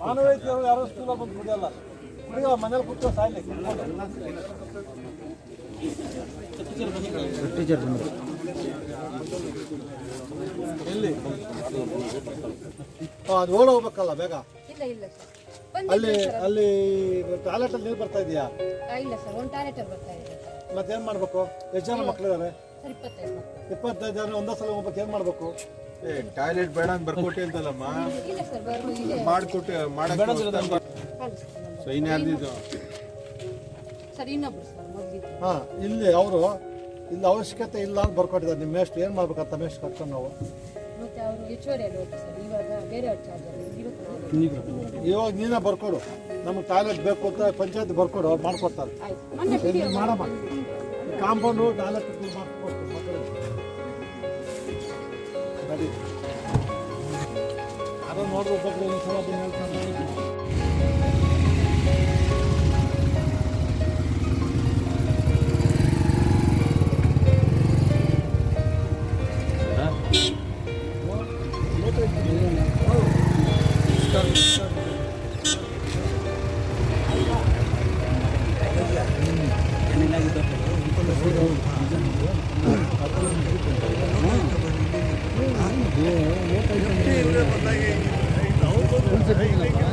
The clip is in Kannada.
ಮಾನವೀಯತೆ ಯಾರೋ ಸ್ಕೂಲ ಬಂದು ಕುಡಿಯಲ್ಲ ಕುಡಿಯೋ ಮನೇಲಿ ಕೂತ್ಕೊಂಡು ಸಾಯ್ಲಿ ಟೀಚರ್ ಎಲ್ಲಿ ಅದು ಓಡ ಹೋಗ್ಬೇಕಲ್ಲ ಬೇಗ ಅಲ್ಲಿ ಅಲ್ಲಿ ಟಾಯ್ಲೆಟ್ ಅಲ್ಲಿ ನೀರು ಬರ್ತಾ ಇದೆಯಾ? ಇಲ್ಲ ಸರ್ ಒಂದು ಟಾಯ್ಲೆಟ್ ಬರ್ತಾ ಇದೆ. ಸರ್ ಮತ್ತೇನ್ ಮಾಡ್ಬೇಕು? ಎಷ್ಟು ಜನ ಮಕ್ಳಿದಾರೆ? ಸರ್ ಇಪ್ಪತ್ತೈದು ಜನ ಒಂದೇ ಸಲ ಹೋಗ್ಬೇಕು ಏನ್ ಮಾಡ್ಬೇಕು? ಟಾಯ್ಲೆಟ್ ಬೇಡ ಅಂತ ಬರ್ಕೊಟ್ಟಿ ಅಂತಲ್ಲಮ್ಮ. ಮಾಡ್ಕೊಟ್ಟು ಮಾಡಕ್ ಹಾಲು ಸರ್ ನಮ್ಮದು. ಸೈನ್ ಸರ್ ಇನ್ನೊಬ್ರು ಸರ್ ಮಗಿದ್ದು ಹಾ ಇಲ್ಲಿ ಅವರು ಇಲ್ಲಿ ಅವಶ್ಯಕತೆ ಇಲ್ಲ ಅಂತ ಬರ್ಕೊಟ್ಟಿದ್ದಾರೆ. ನಿಮ್ಮ ಮೇಸ್ಟ್ ಏನ್ ಮಾಡ್ಬೇಕಂತ ಮೇಸ್ಟ್ ಕರ್ಕೊಂಡು ನಾವು? ಮತ್ತೆ ಅವರು ಹೆಚ್ಚುವರಿಯಲ್ಲಿ ಸರ್ ಇವಾಗ ನೀನೇ ಬರ್ಕೊಡು. ನಮ್ಗೆ ಟಾಯ್ಲೆಟ್ ಬೇಕು ಅಂತ ಪಂಚಾಯತ್ ಬರ್ಕೊಡು ಅವ್ರು ಮಾಡ್ಕೊಡ್ತಾರೆ. ಮಾಡಮ್ಮ? ಕಾಂಪೌಂಡು ಟಾಯ್ಲೆಟ್ ಮಾಡ್ಕೊಡ್ತಾರೆ ಮಕ್ಕಳಿಗೆ ನಡಿ ಯಾರೋ ನೋಡ್ರಿ ಒಬ್ಬೊಬ್ರು ಒಂದ್ಸಲ ಬಂದು ಹೇಳ್ತಾರೆ ಎಲ್ಲ